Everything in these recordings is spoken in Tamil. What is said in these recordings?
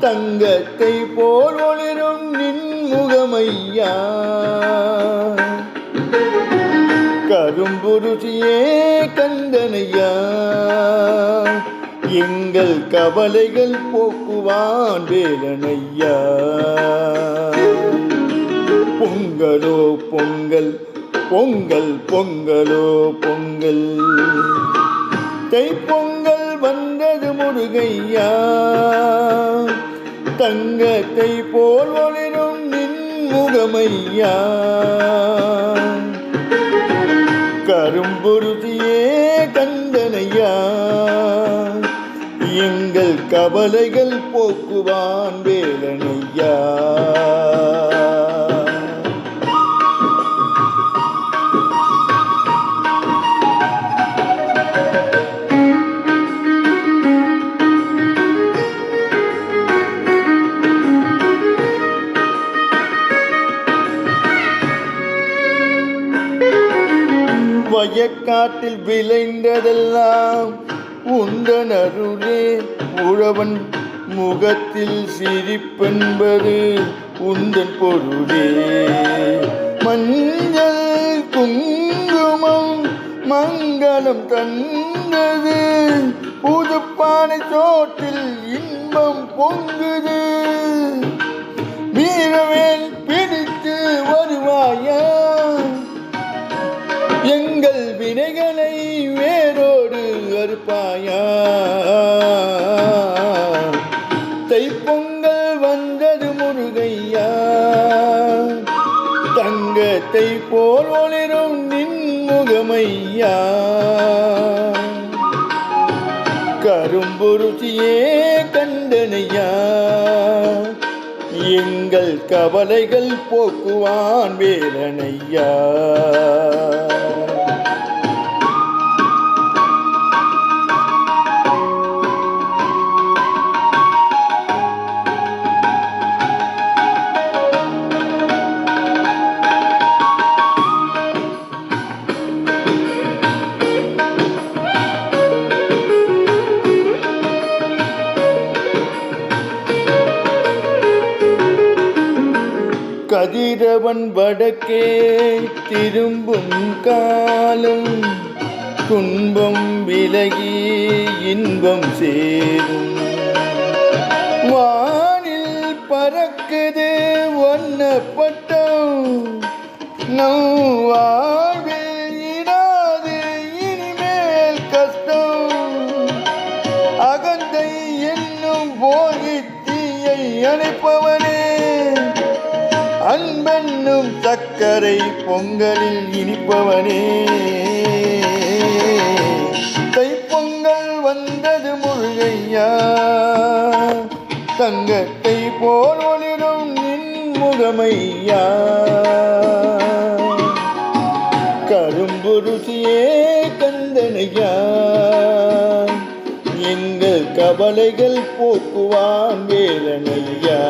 தங்கத்தை போல் ஒளிரும் நின்முகமையா கரும்புருசியே கந்தனையா. எங்கள் கவலைகள் போக்குவான் வேலனையா. பொங்கலோ பொங்கல் பொங்கல் பொங்கலோ பொங்கல். தைப்பொங்கல் வந்தது முருகையா தங்கத்தை போல் ஒளிரும் நின் முகமையா? கரும்புருதியே கந்தனையா எங்கள் கவலைகள் போக்குவான் வேலனையா? வயக்காட்டில் விளைந்ததெல்லாம் உந்தன் அருளே. உழவன் முகத்தில் சிரிப்பென்பது உந்தன் பொருளே. மஞ்சள் குங்குமம் மங்களம் தந்தது. புதுப்பானை சோ எங்கள் வினைகளை வேரோடு அறுப்பாயா? தைப்பொங்கல் வந்தது முருகையா? தங்கத்தை போல் ஒளிரும் நின்முகமையா கரும்புருச்சியே கண்டனையா? எங்கள் கவலைகள் போக்குவான் வேலனையா. கதிரவன் வடக்கே திரும்பும் காலம் துன்பம் விலகி இன்பம் சேரும். வானில் பறக்குது ஒன்னப்பட்டம் நம் வாழ்வில் இராது இனிமேல் கஷ்டம். அகந்தை என்னும் போகி தீயை அணைப்பவனே அன்பென்னும் சக்கரை பொங்கலில் இனிப்பவனே. தைப்பொங்கல் வந்தது முருகையா தங்கத்தை போல் ஒளிரும் நின்முகமையா கரும்பு ருசியே கந்தனையா? எங்கள் கவலைகள் போக்குவான் வேதனையா?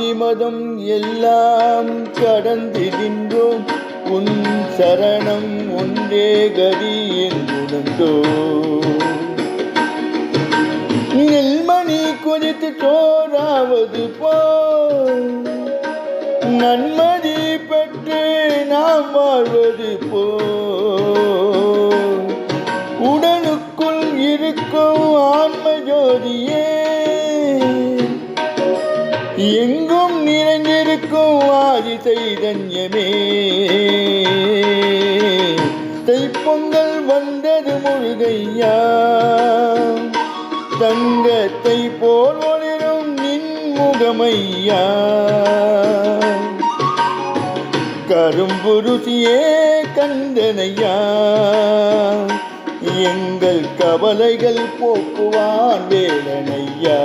சாதி எல்லாம் கடந்திருந்தோம் உன் சரணம் ஒன்றே கதி என்றுணர்ந்தோ நெல்மணி குறித்து சோறாவது போ நன்மதி பெற்று நாம் வாழ்வது போ உடலுக்குள் இருக்கும் ஆன்ம ஜோதியே எங்கும் நிறைந்திருக்கும் ஆதி சைதன்யமே தைப்பொங்கல் வந்தது முழுகையா தங்கத்தை போல் ஒளிரும் நின்முகமையா கரும்பு ருசியே கந்தனையா. எங்கள் கவலைகள் போக்குவான் வேலனையா.